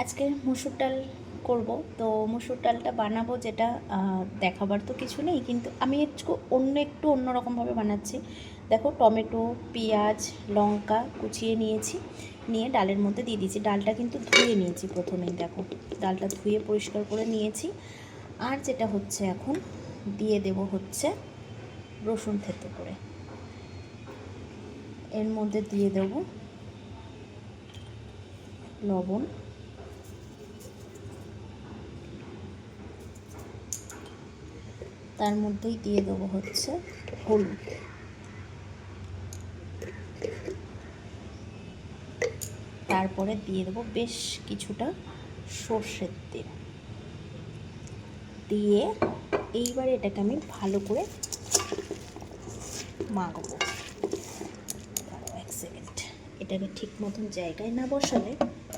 আজকে মুসুর ডাল করব। তো মুসুর ডালটা বানাবো যেটা দেখাবার তো কিছু নেই, কিন্তু আমি একটু অন্য, একটু অন্যরকমভাবে বানাচ্ছি। দেখো, টমেটো, পেঁয়াজ, লঙ্কা কুচিয়ে নিয়েছি, নিয়ে ডালের মধ্যে দিয়ে দিয়েছি। ডালটা কিন্তু ধুয়ে নিয়েছি প্রথমেই, দেখো। ডালটা ধুয়ে পরিষ্কার করে নিয়েছি। আর যেটা হচ্ছে এখন, দিয়ে দেব হচ্ছে রসুন থেতো করে। এর মধ্যে দিয়ে দেবো লবণ। তার মধ্যেই দিয়ে দেবো হচ্ছে হলুদ। তারপরে দিয়ে দেবো বেশ কিছুটা সর্ষের তেল। দিয়ে এইবার এটাকে আমি ভালো করে মাখবো। এক সেকেন্ড। এটাকে ঠিক মতন জায়গায় না বসালে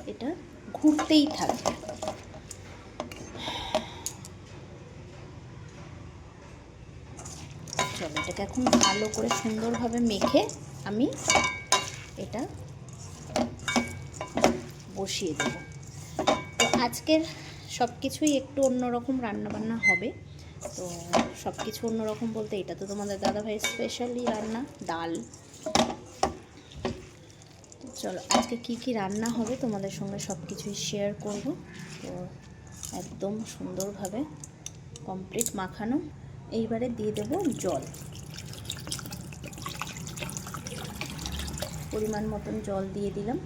এটা ঘুরতেই থাকবে। চলো এটাকে এখন ভালো করে সুন্দরভাবে মেখে আমি এটা বসিয়ে দেব। তো আজকের সব কিছুই একটু অন্যরকম রান্নাবান্না হবে। তো সব কিছু অন্যরকম বলতে এটা তো তোমাদের দাদাভাই স্পেশালি রান্না, ডাল। চলো, আজকে কি কি রান্না হবে তোমাদের সঙ্গে সব কিছুই শেয়ার করব। তো একদম সুন্দরভাবে কমপ্লিট মাখানো। এইবারে দিয়ে দেব জল। পরিমাণ মতন জল দিয়ে দিলাম।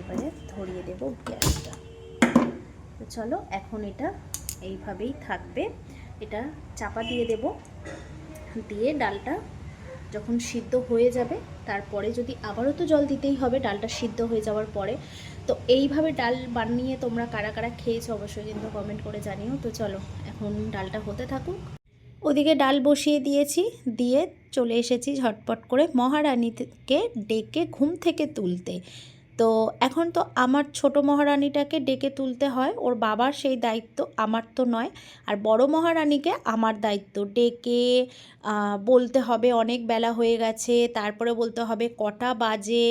এবারে ধরিয়ে দেব গ্যাসটা। তো চলো, এখন এটা এইভাবেই থাকবে। এটা চাপা দিয়ে দেব। দিয়ে ডালটা যখন সিদ্ধ হয়ে যাবে, তারপরে যদি আবারও তো জল দিতেই হবে, ডালটা সিদ্ধ হয়ে যাওয়ার পরে তো এইভাবে ডাল বানিয়ে তোমরা কারা কারা খেয়েছো অবশ্যই কিন্তু কমেন্ট করে জানিও। তো চলো, এখন ডালটা হতে থাকুক। ওদিকে ডাল বসিয়ে দিয়েছি, দিয়ে চলে এসেছি ঝটপট করে মহারানীকে ডেকে ঘুম থেকে তুলতে। তো এখন তো আমার ছোট মহারানীটাকে ডেকে তুলতে হয়, ওর বাবার সেই দায়িত্ব, আমার তো নয়। আর বড় মহারানীকে আমার দায়িত্ব, ডেকে বলতে হবে অনেক বেলা হয়ে গেছে, তারপরে বলতে হবে কটা বাজে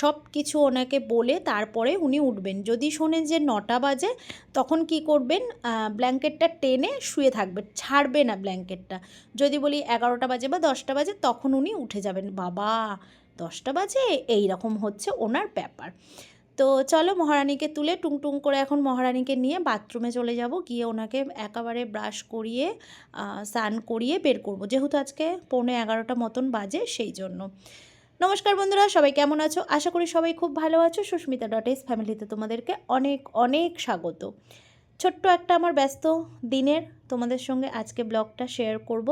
সব কিছু ওনাকে বলে তারপরে উনি উঠবেন। যদি শোনেন যে নটা বাজে, তখন কি করবেন? ব্ল্যাঙ্কেটটা টেনে শুয়ে থাকবে ছাড়বে না ব্ল্যাঙ্কেটটা। যদি বলি এগারোটা বাজে বা দশটা বাজে, তখন উনি উঠে যাবেন। বাবা দশটা বাজে এই রকম হচ্ছে ওনার ব্যাপার। তো চলো মহারানীকে তুলে টুংটুং করে এখন মহারানীকে নিয়ে বাথরুমে চলে যাব। গিয়ে ওনাকে একেবারে ব্রাশ করিয়ে স্নান করিয়ে বের করব। যেহেতু আজকে পৌনে এগারোটা মতন বাজে, সেই জন্য। নমস্কার বন্ধুরা, সবাই কেমন আছো? আশা করি সবাই খুব ভালো আছো। সুস্মিতা ডট ফ্যামিলিতে তোমাদেরকে অনেক অনেক স্বাগত। ছোট্ট একটা আমার ব্যস্ত দিনের তোমাদের সঙ্গে আজকে ব্লগটা শেয়ার করব।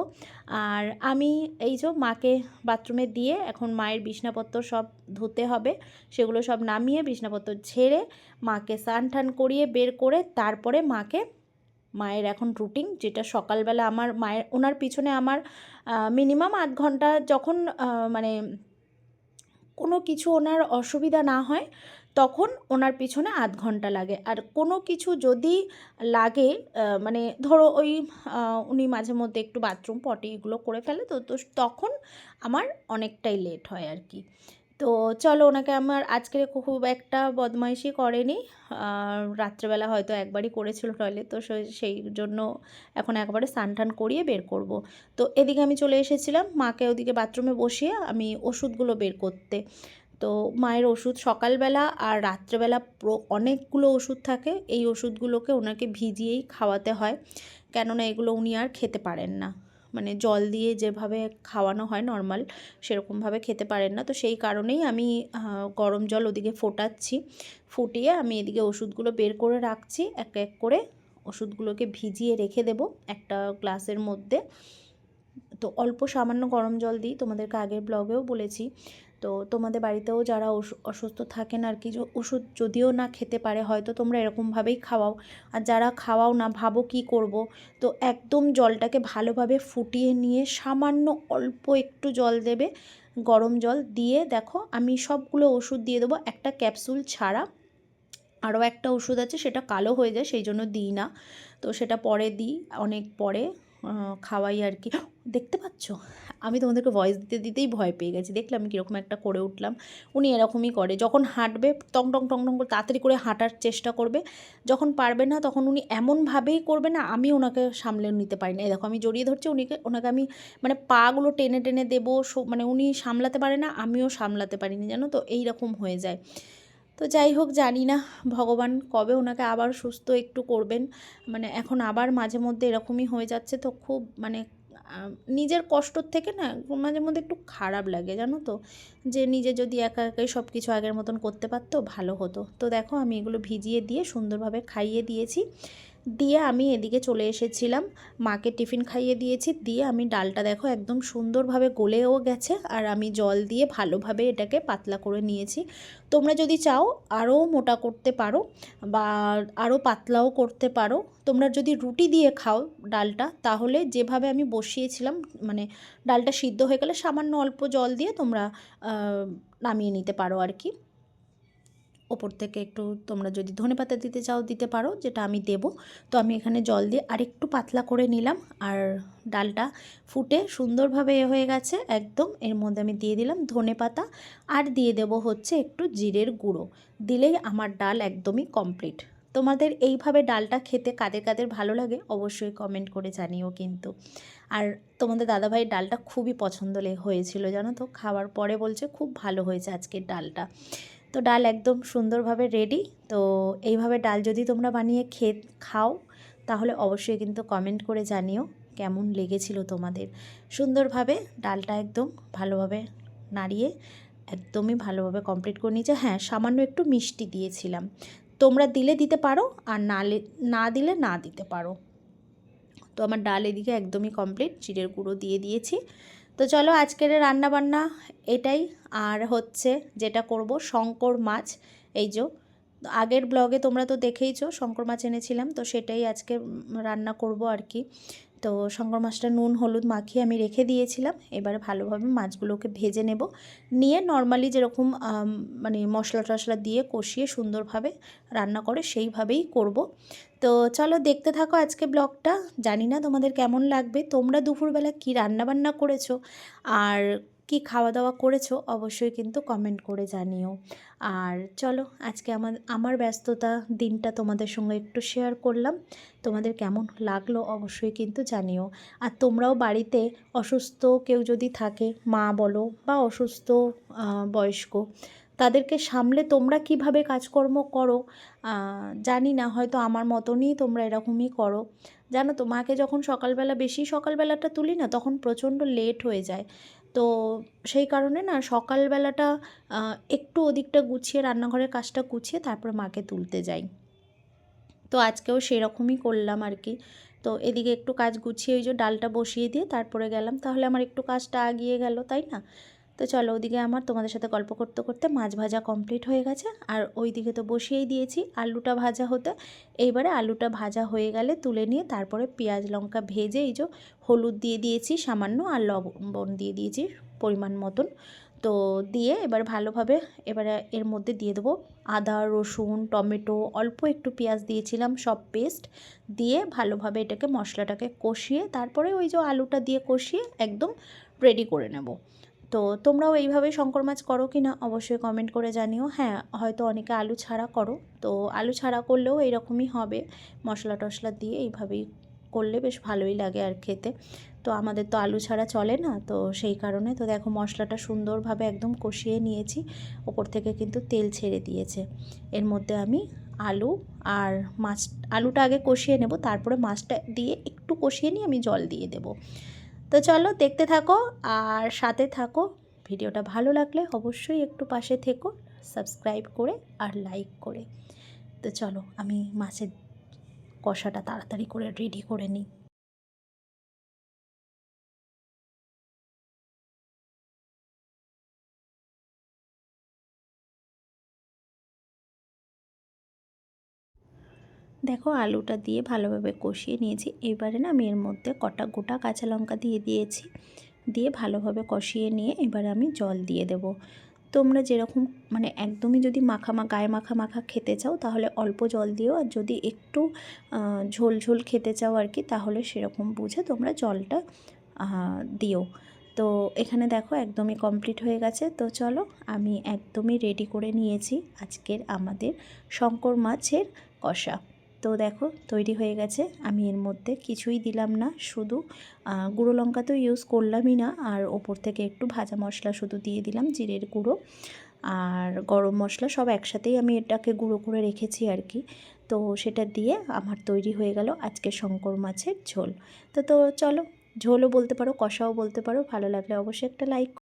আর আমি এই যে মাকে বাথরুমে দিয়ে এখন মায়ের বিছনাপত্র সব ধুতে হবে, সেগুলো সব নামিয়ে বিছনাপত্র ঝেড়ে মাকে স্নান টান করিয়ে বের করে তারপরে মাকে মায়ের এখন রুটিন যেটা সকালবেলা আমার মায়ের, ওনার পিছনে আমার মিনিমাম আধ ঘণ্টা যখন মানে কোনো কিছু ওনার অসুবিধা না হয় তখন ওনার পিছনে আধ ঘণ্টা লাগে। আর কোনো কিছু যদি লাগে মানে ধরো ওই উনি মাঝে মধ্যে একটু বাথরুম পটি এগুলো করে ফেলে, তো তো তখন আমার অনেকটাই লেট হয় আর কি। তো চলো ওনাকে আমার আজকে খুব একটা বদমাইশি করেনি। রাত্রেবেলা হয়তো একবারই করেছিল টয়লেট, তো সেই জন্য এখন একবারে স্নান টান করিয়ে বের করব। তো এদিকে আমি চলে এসেছিলাম, মাকে ওদিকে বাথরুমে বসিয়ে আমি ওষুধগুলো বের করতে। তো মায়ের ওষুধ সকালবেলা আর রাত্রেবেলা অনেকগুলো ওষুধ থাকে। এই ওষুধগুলোকে ওনাকে ভিজিয়েই খাওয়াতে হয়। কেননা এগুলো উনি আর খেতে পারেন না। মানে জল দিয়ে যেভাবে খাওয়ানো হয় নর্মাল, সেরকমভাবে খেতে পারেন না। তো সেই কারণেই আমি গরম জল ওদিকে ফোটাচ্ছি। ফুটিয়ে আমি এদিকে ওষুধগুলো বের করে রাখছি। এক এক করে ওষুধগুলোকে ভিজিয়ে রেখে দেব একটা গ্লাসের মধ্যে। তো অল্প সামান্য গরম জল দিই। তোমাদেরকে আগের ব্লগেও বলেছি। তো তোমাদের বাড়িতেও যারা অসু- অসুস্থ থাকেন আর কি ওষুধ যদিও না খেতে পারে, হয়তো তোমরা এরকমভাবেই খাওয়াও। আর যারা খাওয়াও না, ভাবো কি করব? তো একদম জলটাকে ভালোভাবে ফুটিয়ে নিয়ে সামান্য অল্প একটু জল দেবে, গরম জল দিয়ে দেখো আমি সবগুলো ওষুধ দিয়ে দেবো। একটা ক্যাপসুল ছাড়া আরও একটা ওষুধ আছে, সেটা কালো হয়ে যায়, সেই জন্য দিই না। তো সেটা পরে দিই, অনেক পরে। খাওয়াই আর কি। দেখতে পাচ্ছ? আমি তোমাদেরকে ভয়েস দিতে দিতেই ভয় পেয়ে গেছি। দেখলাম আমি কীরকম একটা করে উঠলাম। উনি এরকমই করে। যখন হাঁটবে, টং টং টং টং করে তাড়াতাড়ি করে হাঁটার চেষ্টা করবে। যখন পারবে না, তখন উনি এমনভাবেই করবে না, আমি ওনাকে সামলে নিতে পারি না। এই দেখো, আমি জড়িয়ে ধরছি উনিকে ওনাকে আমি মানে পাগুলো টেনে টেনে দেবো মানে উনি সামলাতে পারে না, আমিও সামলাতে পারিনি, জানো তো? এই রকম হয়ে যায়। তো যাই হোক, জানি না ভগবান কবে ওনাকে আবার সুস্থ একটু করবেন। মানে এখন আবার মাঝে মধ্যে এরকমই হয়ে যাচ্ছে তো খুব মানে নিজের কষ্টর থেকে না মাঝে মধ্যে একটু খারাপ লাগে, জানো তো? যে নিজে যদি একা একাই সব কিছু আগের মতন করতে পারতো, ভালো হতো। তো দেখো, আমি এগুলো ভিজিয়ে দিয়ে সুন্দরভাবে খাইয়ে দিয়েছি। দিয়ে আমি এদিকে চলে এসেছিলাম। মাকে টিফিন খাইয়ে দিয়েছি। দিয়ে আমি ডালটা দেখো একদম সুন্দরভাবে গলেও গেছে আর আমি জল দিয়ে ভালোভাবে এটাকে পাতলা করে নিয়েছি। তোমরা যদি চাও আরও মোটা করতে পারো বা আরও পাতলাও করতে পারো। তোমরা যদি রুটি দিয়ে খাও ডালটা তাহলে যেভাবে আমি বসিয়েছিলাম মানে ডালটা সিদ্ধ হয়ে গেলে সামান্য অল্প জল দিয়ে তোমরা নামিয়ে নিতে পারো আর কি। ওপর থেকে একটু তোমরা যদি ধনেপাতা দিতে চাও, দিতে পারো, যেটা আমি দেব। তো আমি এখানে জল দিয়ে আরেকটু পাতলা করে নিলাম আর ডালটা ফুটে সুন্দরভাবে এ হয়ে গেছে একদম। এর মধ্যে আমি দিয়ে দিলাম ধনেপাতা আর দিয়ে দেব হচ্ছে একটু জিরের গুঁড়ো। দিলেই আমার ডাল একদমই কমপ্লিট। তোমাদের এইভাবে ডালটা খেতে কাদের কাদের ভালো লাগে অবশ্যই কমেন্ট করে জানিও কিন্তু। আর তোমাদের দাদাভাইয়ের ডালটা খুবই পছন্দ হয়েছিল জানো তো? খাওয়ার পরে বলছে, খুব ভালো হয়েছে আজকের ডালটা। তো ডাল একদম সুন্দরভাবে রেডি তো এইভাবে ডাল যদি তোমরা বানিয়ে খেয়ে খাও, তাহলে অবশ্যই কিন্তু কমেন্ট করে জানিও কেমন লেগেছিল তোমাদের। সুন্দরভাবে ডালটা একদম ভালোভাবে নাড়িয়ে একদমই ভালোভাবে কমপ্লিট করে নিয়েছে। হ্যাঁ সামান্য একটু মিষ্টি দিয়েছিলাম। তোমরা দিলে দিতে পারো আর নালে না দিলে না দিতে পারো। তো আমার ডাল এদিকে একদমই কমপ্লিট জিরের গুঁড়ো দিয়ে দিয়েছি। তো চলো আজকের রান্নাবান্না এটাই, আর হচ্ছে যেটা করব শঙ্কর মাছ। এই যে, আগের ব্লগে তোমরা তো দেখেইছো, শঙ্কর মাছ এনেছিলাম, তো সেটাই আজকে রান্না করব আর কি। তো শঙ্কর মাছটা নুন, হলুদ মাখিয়ে আমি রেখে দিয়েছিলাম। এবারে ভালোভাবে মাছগুলোকে ভেজে নেব। নিয়ে নর্মালি যেরকম মানে মশলা টশলা দিয়ে কষিয়ে সুন্দরভাবে রান্না করে সেইভাবেই করব। তো চলো দেখতে থাকো আজকে ব্লগটা। জানি না তোমাদের কেমন লাগবে। তোমরা দুপুরবেলা কী রান্নাবান্না করেছ? আর কি খাওয়া দাওয়া করেছ অবশ্যই কিন্তু কমেন্ট করে জানিও। আর চলো আজকে আমার আমার ব্যস্ততা দিনটা তোমাদের সঙ্গে একটু শেয়ার করলাম। তোমাদের কেমন লাগল অবশ্যই কিন্তু জানিও। আর তোমরাও বাড়িতে অসুস্থ কেউ যদি থাকে, মা বলো বা অসুস্থ বয়স্ক তাদেরকে সামলে তোমরা কীভাবে কাজকর্ম করো জানি না, হয়তো আমার মতনই তোমরা এরকমই করো। জানো তো, মাকে যখন সকালবেলা, বেশি সকালবেলাটা তুলি না, তখন প্রচণ্ড লেট হয়ে যায়। তো সেই কারণে না, সকালবেলাটা একটু ওদিকটা গুছিয়ে, রান্নাঘরের কাজটা গুছিয়ে তারপরে মাকে তুলতে যাই। তো আজকেও সেরকমই করলাম আর কি। তো এদিকে একটু কাজ গুছিয়ে ওই যে ডালটা বসিয়ে দিয়ে তারপরে গেলাম। তাহলে আমার একটু কাজটা আগিয়ে গেল, তাই না? তো চলো ওদিকে আমার তোমাদের সাথে গল্প করতে করতে মাছ ভাজা কমপ্লিট হয়ে গেছে। আর ওইদিকে তো বসিয়েই দিয়েছি আলুটা ভাজা হতে। এইবারে আলুটা ভাজা হয়ে গেলে তুলে নিয়ে তারপরে পেঁয়াজ লঙ্কা ভেজে এই যে হলুদ দিয়ে দিয়েছি, সামান্য আর লবণ দিয়ে দিয়েছি পরিমাণ মতন। তো দিয়ে এবার ভালোভাবে এবারে এর মধ্যে দিয়ে দেবো আদা, রসুন, টমেটো, অল্প একটু পেঁয়াজ দিয়েছিলাম সব পেস্ট দিয়ে ভালোভাবে এটাকে মশলাটাকে কষিয়ে তারপরে ওই যে আলুটা দিয়ে কষিয়ে একদম রেডি করে নেব। তো তোমরাও এইভাবে শঙ্কর মাছ করো কি না অবশ্যই কমেন্ট করে জানিও। হ্যাঁ হয়তো অনেকে আলু ছাড়া করো। তো আলু ছাড়া করলেও এইরকমই হবে। মশলা টশলা দিয়ে এইভাবেই করলে বেশ ভালোই লাগে আর খেতে। তো আমাদের তো আলু ছাড়া চলে না, তো সেই কারণে তো দেখো মশলাটা সুন্দরভাবে একদম কষিয়ে নিয়েছি। ওপর থেকে কিন্তু তেল ছেড়ে দিয়েছে। এর মধ্যে আমি আলু আর মাছ, আলুটা আগে কষিয়ে নেব, তারপরে মাছটা দিয়ে একটু কষিয়ে নিয়ে আমি জল দিয়ে দেব। তো চলো দেখতে থাকো আর সাথে থাকো। ভিডিওটা ভালো লাগলে অবশ্যই একটু পাশে থেকো সাবস্ক্রাইব করে আর লাইক করে। তো চলো আমি মাছের কষাটা তাড়াতাড়ি করে রেডি করে নিই। দেখো আলুটা দিয়ে ভালোভাবে কষিয়ে নিয়েছি। এবারে না আমি এর মধ্যে কটা গোটা কাঁচা লঙ্কা দিয়ে দিয়েছি। দিয়ে ভালোভাবে কষিয়ে নিয়ে এবারে আমি জল দিয়ে দেব। তোমরা যেরকম মানে একদমই যদি মাখা গায়ে মাখা মাখা খেতে চাও তাহলে অল্প জল দিও আর যদি একটু ঝোল ঝোল খেতে চাও আর কি তাহলে সেরকম বুঝে তোমরা জলটা দিও। তো এখানে দেখো একদমই কমপ্লিট হয়ে গেছে। তো চলো আমি একদমই রেডি করে নিয়েছি আজকের আমাদের শঙ্কর মাছের কষা। তো দেখো, তৈরি হয়ে গেছে। আমি এর মধ্যে কিছুই দিলাম না, শুধু গুঁড়ো লঙ্কা তো ইউজ করলামই না, আর ওপর থেকে একটু ভাজা মশলা শুধু দিয়ে দিলাম, জিরের গুঁড়ো। আর গরম মশলা সব একসাথেই আমি এটাকে গুঁড়ো করে রেখেছি আর কি। তো সেটা দিয়ে আমার তৈরি হয়ে গেল আজকে শঙ্কর মাছের ঝোল। তো তো চলো, ঝোলও বলতে পারো, কষাও বলতে পারো, ভালো লাগলে অবশ্যই একটা লাইক